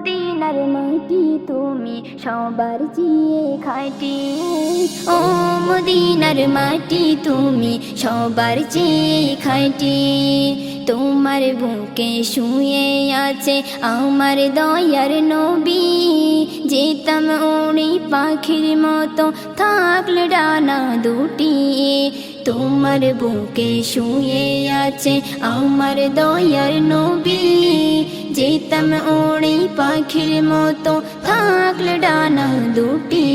মদিনার মাটি তুমি সবার চেয়ে খাটি। ও মদিনার মাটি তুমি সবার চেয়ে খাটি। তোমার বুকে শুয়ে আছে আমার দয়ার নবী। যেতাম উড়ি পাখির মতো থাকলে ডানা দুটি। তোমার বুকে শুয়ে আছে আমার দয়ার নবী। যেতাম উড়ি পাখির মতো থাকলে ডানা দুটি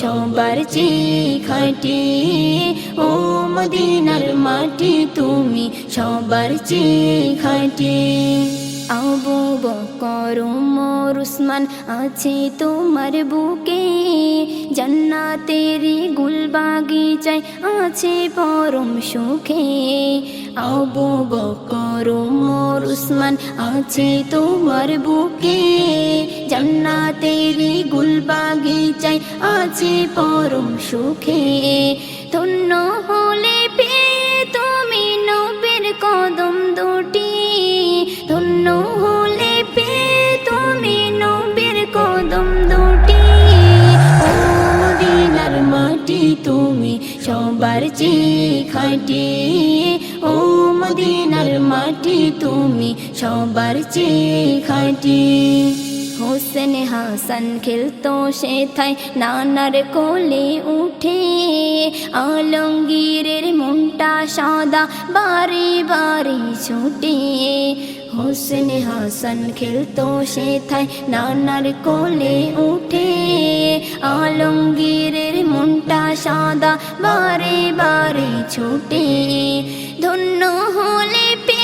সবার চেয়ে খাটি, ও মদিনার মাটি তুমি সবার চেয়ে খাটি। আবু বকর মোর উসমান আছে তোমার বুকে জান্নাতের গুল বাগিচায় আছে পরম সুখে। আবু বকর মোর উসমান আছে তোমার বুকে জান্নাতের গুল বাগিচায় আছে পরম সুখে। ধন্য হলে পে তুমি নবীর কদম দুটি। ধন্য হলে পে তুমি নবীর কদম দুটি। মদিনার মাটি তুমি সবার চেয়ে খাটি। ও মদিনার মাটি তুমি সবার চেয়ে খাটি। হোসেন হাসান খেলতো সেথায়। নানার কোলে উঠে আলমগীরের মনটা সাদা, বারে বারে ছুটে। হোসেন হাসান খেলতো সেথায়, নানার কোলে উঠে আলমগীরের মনটা সাদা, বারে বারে ছুটে। ধন্য হলে পেয়ে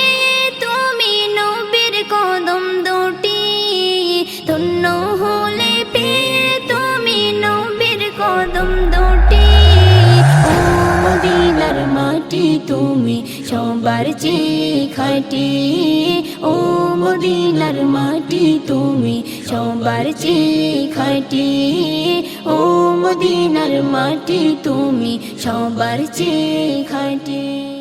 চেয়ে খাটি, ও মদিনার মাটি তুমি সবার চেয়ে খাটি, ও মদিনার মাটি তুমি সবার চেয়ে খাটি।